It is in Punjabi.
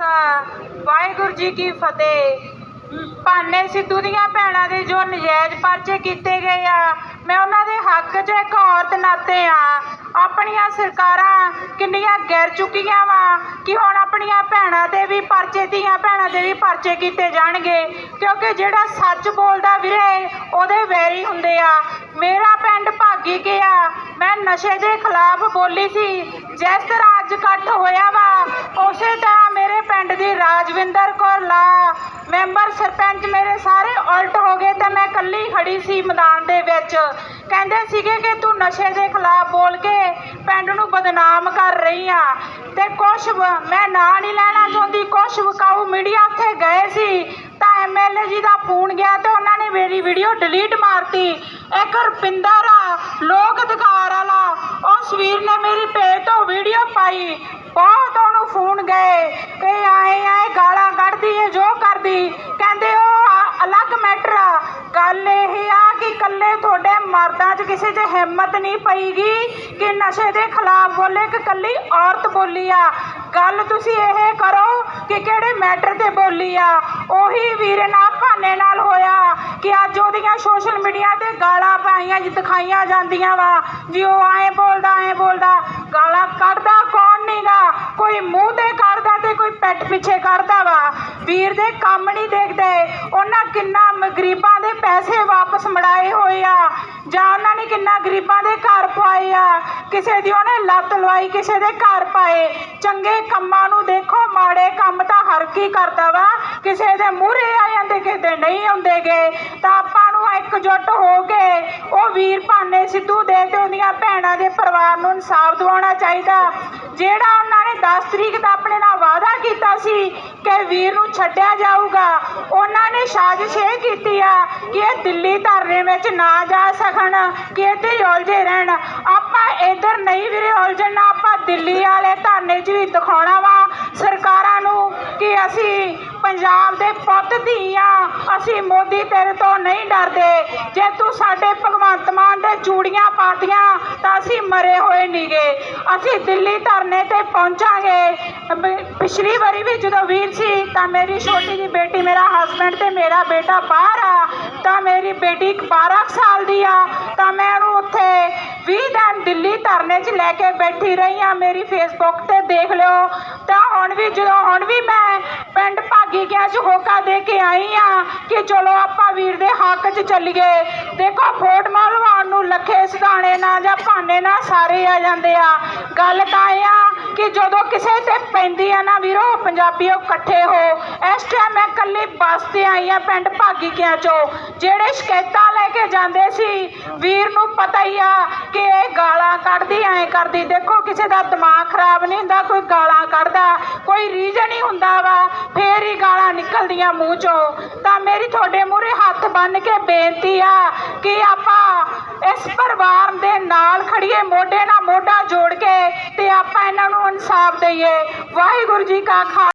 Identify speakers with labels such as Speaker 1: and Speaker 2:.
Speaker 1: ਵਾਹਿਗੁਰੂ ਜੀ ਕੀ ਫਤਿਹ। ਭਾਨੇ ਸਿੱਧੂ ਦੀਆਂ ਭੈਣਾਂ ਦੇ ਜੋ ਨਜਾਇਜ਼ ਪਰਚੇ ਕੀਤੇ ਗਏ ਆ, ਮੈਂ ਉਹਨਾਂ ਦੇ ਹੱਕ 'ਚ ਇੱਕ ਔਰਤ ਨਾਤੇ ਆ। ਆਪਣੀਆਂ ਸਰਕਾਰਾਂ ਕਿੰਨੀਆਂ ਗਿਰ ਚੁੱਕੀਆਂ ਵਾ ਕਿ ਹੁਣ ਆਪਣੀਆਂ ਭੈਣਾਂ ਦੇ ਵੀ ਪਰਚੇ, ਧੀਆਂ ਭੈਣਾਂ ਦੇ ਵੀ ਪਰਚੇ ਕੀਤੇ ਜਾਣਗੇ। ਕਿਉਂਕਿ ਜਿਹੜਾ ਸੱਚ ਬੋਲਦਾ ਵੀਰੇ, ਉਹਦੇ ਵੈਰੀ ਹੁੰਦੇ ਆ। ਮੇਰਾ ਪਿੰਡ ਭਾਗੀ ਕੇ ਆ ਮੈਂ ਨਸ਼ੇ ਦੇ ਖਿਲਾਫ ਬੋਲੀ ਸੀ। ਜਿਸ ਤਰ੍ਹਾਂ ਅੱਜ ਇਕੱਠ ਹੋਇਆ ਵਾ, ਉਸੇ ਤਰ੍ਹਾਂ ਮੇਰੇ ਪਿੰਡ ਦੀ ਰਾਜਵਿੰਦਰ ਕੌਰ ਲਾ। ਮੈਂਬਰ ਸਰਪੰਚ ਮੇਰੇ ਸਾਰੇ ਉਲਟ ਹੋ ਗਏ ਤੇ ਮੈਂ ਇਕੱਲੀ ਖੜੀ ਸੀ ਮੈਦਾਨ ਦੇ ਵਿੱਚ। ਕਹਿੰਦੇ ਸੀਗੇ ਕਿ ਤੂੰ ਨਸ਼ੇ ਦੇ ਖਿਲਾਫ ਬੋਲ ਕੇ ਪਿੰਡ ਨੂੰ ਬਦਨਾਮ ਕਰ ਰਹੀ ਆ ਤੇ ਕੁਛ ਮੈਂ ਨਾਂ ਨਹੀਂ ਲੈਣਾ ਚਾਹੁੰਦੀ, ਕੁਛ ਵਿਕਾਊ ਮੀਡੀਆ ਉੱਥੇ ਗਏ ਸੀ। ਤਾਂ ਐਮਐਲਏ ਜੀ ਦਾ ਫੋਨ ਗਿਆ ਤੇ ਉਹਨਾਂ ਨੇ ਮੇਰੀ ਵੀਡੀਓ ਡਿਲੀਟ ਮਾਰਤੀ। ਇੱਕ ਰੁਪਿੰਦਰ ਆ, ਲੋਕ ਅਧਿਕਾਰ ਵਾਲਾ, ਉਸ ਵੀਰ ਨੇ ਮੇਰੀ ਪੇਜ ਤੋਂ ਵੀਡੀਓ ਪਾਈ। ਬਹੁਤ ਉਹਨੂੰ ਫੋਨ ਗਏ ਕਿ ਆਏ ਆਏ ਗਾਲਾਂ ਕੱਢਦੀ ਏ ਜੋ ਕਰਦੀ ਕਹਿੰਦੇ ਉਹ ਆ- ਅਲੱਗ ਮੈਟਰ ਆ ਗੱਲ ਇਹ ਆ ਕਿ ਕੱਲੇ ਤੁਹਾਡੇ ਮਰਦਾਂ 'ਚ ਕਿਸੇ 'ਚ ਹਿੰਮਤ ਨਹੀਂ ਪਈਗੀ ਕਿ ਨਸ਼ੇ ਦੇ ਖਿਲਾਫ ਬੋਲੇ ਕਿ ਕੱਲੀ ਔਰਤ ਬੋਲੀ ਆ। ਗੱਲ ਤੁਸੀਂ ਇਹ ਕਰੋ ਕਿ ਕਿਹੜੇ ਮੈਟਰ ਤੇ ਬੋਲੀ ਆ। ਉਹੀ ਵੀਰੇ ਨਾਲ ਭਾਨੇ ਨਾਲ ਹੋਇਆ ਕਿ ਅੱਜ ਉਹਦੀਆਂ ਸੋਸ਼ਲ ਮੀਡੀਆ ਤੇ ਗਾਲਾਂ ਪਾਈਆਂ ਜੀ ਦਿਖਾਈਆਂ ਜਾਂਦੀਆਂ ਵਾ। ਜੀ ਉਹ ਐਂ ਬੋਲਦਾ, ਐਂ ਬੋਲਦਾ ਗਾਲਾਂ ਕੱਢਦਾ ਕੌਣ ਨਹੀਂਗਾ ਕੋਈ ਮੂੰਹ ਤੇ ਕੱਢਦਾ ਤੇ ਕੋਈ ਪਿੱਠ ਪਿੱਛੇ ਕੱਢਦਾ ਵਾ ਵੀਰ ਦੇ ਕੰਮ ਨਹੀਂ ਦੇਖਦੇ। ਉਹਨਾਂ ਕਿੰਨਾ ਗਰੀਬਾਂ ਦੇ ਪੈਸੇ ਵਾਪਸ ਮੜਾਏ ਹੋਏ ਆ। ਜਾਂ ਉਹਨਾਂ ਨੇ ਕਿੰਨਾ ਗਰੀਬਾਂ ਦੇ ਘਰ ਪਾਏ ਆ। ਕਿਸੇ ਦੀ ਉਹਨੇ ਲੱਤ ਲਵਾਈ, ਕਿਸੇ ਦੇ ਘਰ ਪਾਏ। ਚੰਗੇ ਕੰਮਾਂ ਨੂੰ ਦੇਖੋ, ਮਾੜੇ ਕੰਮ ਤਾਂ ਹਰ ਕੀ ਕਰਦਾ ਵਾ। ਕਿਸੇ ਦੇ ਮੂਹਰੇ ਆ ਜਾਂਦੇ, ਕਿਸੇ ਦੇ ਨਹੀਂ ਆਉਂਦੇਗੇ। ਤਾਂ ਆਪਾਂ ਇਕਜੁੱਟ ਹੋ ਕੇ ਉਹ ਵੀਰ ਭਾਨੇ ਸਿੱਧੂ ਦੇ ਤੇ ਉਹਦੀਆਂ ਭੈਣਾਂ ਦੇ ਪਰਿਵਾਰ ਨੂੰ ਇਨਸਾਫ ਦਿਵਾਉਣਾ ਚਾਹੀਦਾ। ਜਿਹੜਾ ਉਹਨਾਂ ਨੇ 10 ਤਰੀਕ ਦਾ ਆਪਣੇ ਨਾਲ ਵਾਅਦਾ ਕੀਤਾ ਸੀ ਕਿ ਵੀਰ ਨੂੰ ਛੱਡਿਆ ਜਾਊਗਾ, ਉਹਨਾਂ ਨੇ ਸਾਜ਼ਿਸ਼ ਇਹ ਕੀਤੀ ਆ ਕਿ ਇਹ ਦਿੱਲੀ ਧਰਨੇ ਵਿੱਚ ਨਾ ਜਾ ਸਕਣ, ਕਿ ਇੱਥੇ ਉਲਝੇ ਰਹਿਣ। ਆਪਾਂ ਇੱਧਰ ਨਹੀਂ ਵੀਰੇ ਉਲਝਣਾ, ਆਪਾਂ ਦਿੱਲੀ ਵਾਲੇ ਧਰਨੇ 'ਚ ਵੀ ਦਿਖਾਉਣਾ ਵਾ ਸਰਕਾਰਾਂ ਨੂੰ ਕਿ ਅਸੀਂ ਪੰਜਾਬ ਦੇ ਪੁੱਤ ਦੀ ਅਸੀਂ ਮੋਦੀ ਤੇਰੇ ਤੋਂ ਨਹੀਂ ਡਰਦੇ। ਜੇ ਤੂੰ ਸਾਡੇ ਭਗਵੰਤ ਮਾਨ ਦੇ ਚੂੜੀਆਂ ਪਾਤੀਆਂ, ਤਾਂ ਅਸੀਂ ਮਰੇ ਹੋਏ ਨਹੀਂਗੇ ਅਸੀਂ ਦਿੱਲੀ ਧਰਨੇ ਤੇ ਪਹੁੰਚਾਂਗੇ। ਪਿਛਲੀ ਵਾਰੀ ਵੀ ਜਦੋਂ ਵੀਰ ਸੀ, ਤਾਂ ਮੇਰੀ ਛੋਟੀ ਜਿਹੀ ਬੇਟੀ ਮੇਰਾ ਹਸਬੰਡ ਤੇ ਮੇਰਾ ਬੇਟਾ ਬਾਹਰ ਆ, ਤਾਂ ਮੇਰੀ ਬੇਟੀ 12 ਕੁ ਸਾਲ ਦੀ ਆ। ਤਾਂ ਮੈਂ ਉਹਨੂੰ ਉੱਥੇ 20 ਦਿਨ ਦਿੱਲੀ ਧਰਨੇ 'ਚ ਲੈ ਕੇ ਬੈਠੀ ਰਹੀ ਆ। ਮੇਰੀ ਫੇਸਬੁੱਕ ਤੇ ਦੇਖ ਲਿਓ। ਤਾਂ ਹੁਣ ਵੀ ਜਦੋਂ, ਹੁਣ ਵੀ ਮੈਂ ਪਿੰਡ ਭਾਗੀ ਗਿਆ ਹੋਕਾ ਦੇ ਕੇ ਆਈ ਆ ਕਿ ਚਲੋ ਆਪਾਂ ਵੀਰ ਦੇ ਹੱਕ 'ਚ ਚੱਲੀਏ। ਦੇਖੋ, ਫੋਟ ਮਾਲਵਾਨ ਨੂੰ ਲੱਖੇ ਸਿਧਾਣੇ ਨਾ ਜਾਂ ਭਾਨੇ ਨਾ ਸਾਰੇ ਆ ਜਾਂਦੇ ਆ। ਗੱਲ ਤਾਂ ਇਹ ਆ ਤੇ ਪੈਂਦੀ ਨਾ ਵੀਰੋ, ਪੰਜਾਬੀਓ ਇਕੱਠੇ ਹੋ। ਇਸ ਟਾਈਮ ਮੈਂ ਇਕੱਲੀ ਬੱਸ ਤੇ ਆਈ ਆ ਪਿੰਡ ਭਾਗੀ ਗਿਆ ਚੋਂ। ਜਿਹੜੇ ਸ਼ਿਕਾਇਤਾਂ ਲੈ ਕੇ ਜਾਂਦੇ ਸੀ, ਵੀਰ ਨੂੰ ਪਤਾ ਹੀ ਆ ਕਿ ਇਹ ਗਾਲਾਂ ਕੱਢਦੀ, ਐਂ ਕਰਦੀ। ਦੇਖੋ, ਕਿਸੇ ਦਾ ਦਿਮਾਗ ਖਰਾਬ ਨਹੀਂ ਹੁੰਦਾ, ਕੋਈ ਗਾਲਾਂ ਕੱਢਦਾ, ਕੋਈ ਰੀਜ਼ਨ ਹੀ ਹੁੰਦਾ ਵਾ, ਫੇਰ ਹੀ ਗਾਲਾਂ ਨਿਕਲਦੀਆਂ ਮੂੰਹ ਚੋਂ। ਤਾਂ ਮੇਰੀ ਤੁਹਾਡੇ ਮੂਹਰੇ ਹੱਥ ਬੰਨ ਕੇ ਬੇਨਤੀ ਆ ਕਿ ਆਪਾਂ ਇਸ ਪਰਿਵਾਰ ਨਾਲ ਖੜੀਏ, ਮੋਢੇ ਨਾਲ ਮੋਢਾ ਜੋੜ ਕੇ ਤੇ ਆਪਾਂ ਇਹਨਾਂ ਨੂੰ ਇਨਸਾਫ ਦਈਏ। ਵਾਹਿਗੁਰੂ ਜੀ ਕਾ ਖਾਲਸਾ।